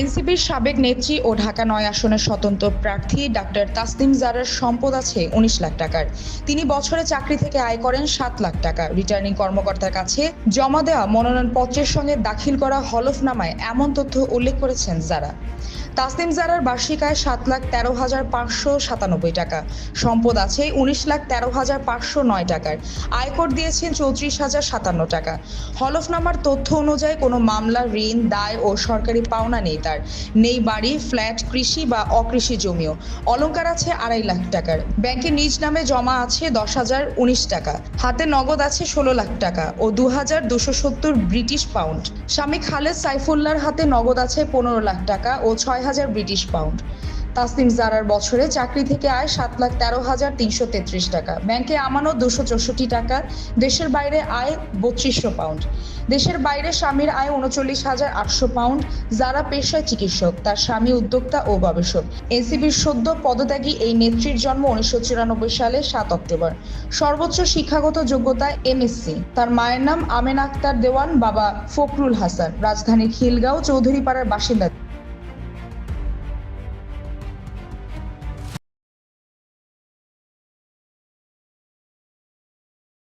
এনসিপির সাবেক নেত্রী ও ঢাকা নয় আসনের স্বতন্ত্র প্রার্থী ডাক্তার তাসনিম জারার সম্পদ আছে উনিশ লাখ টাকার। তিনি বছরে চাকরি থেকে আয় করেন সাত লাখ টাকা। রিটার্নিং কর্মকর্তার কাছে জমা দেওয়া মনোনয়নপত্রের সঙ্গে দাখিল করা হলফনামায় এমন তথ্য উল্লেখ করেছেন জারা। তাসনিম জারার বার্ষিক আয় সাত লাখ তেরো হাজার পাঁচশো সাতানব্বই টাকা। সম্পদ আছে উনিশ লাখ তেরো হাজার পাঁচশো নয় টাকার। আয়কর দিয়েছেন চৌত্রিশ হাজার সাতান্ন টাকা। হলফনামার তথ্য অনুযায়ী কোনো মামলা, ঋণ, দায় ও সরকারি পাওনা নেই। তার। নেই বাড়ি, ফ্ল্যাট, কৃষি বা অকৃষি জমিও। অলঙ্কার আছে আড়াই লাখ টাকার। ব্যাংকে নিজ নামে জমা আছে দশ হাজার উনিশ টাকা। হাতে নগদ আছে ষোলো লাখ টাকা ও দু হাজার দুশো সত্তর ব্রিটিশ পাউন্ড। স্বামী খালেদ সাইফুল্লার হাতে নগদ আছে পনেরো লাখ টাকা ও ছয় হাজার ব্রিটিশ পাউন্ড। তাসনিম জারার বছরে চাকরি থেকে আয় সাত লাখ তেরো হাজার তিনশো তেত্রিশ টাকা। ব্যাংকে আমানত দুশো চৌষট্টি টাকা, দেশের বাইরে আয় বত্রিশশো পাউন্ড। দেশের বাইরে স্বামীর আয় উনচল্লিশ হাজার আটশো পাউন্ড, যারা পেশায় চিকিৎসক, তার স্বামী উদ্যোক্তা ও গবেষক। এনসিবির সদ্য পদত্যাগী এই নেত্রীর জন্ম উনিশশো চুরানব্বই সালে সাত অক্টোবর। সর্বোচ্চ শিক্ষাগত যোগ্যতায় এমএসসি। তার মায়ের নাম আমেন আক্তার দেওয়ান, বাবা ফখরুল হাসান। রাজধানীর খিলগাঁও চৌধুরীপাড়ার বাসিন্দা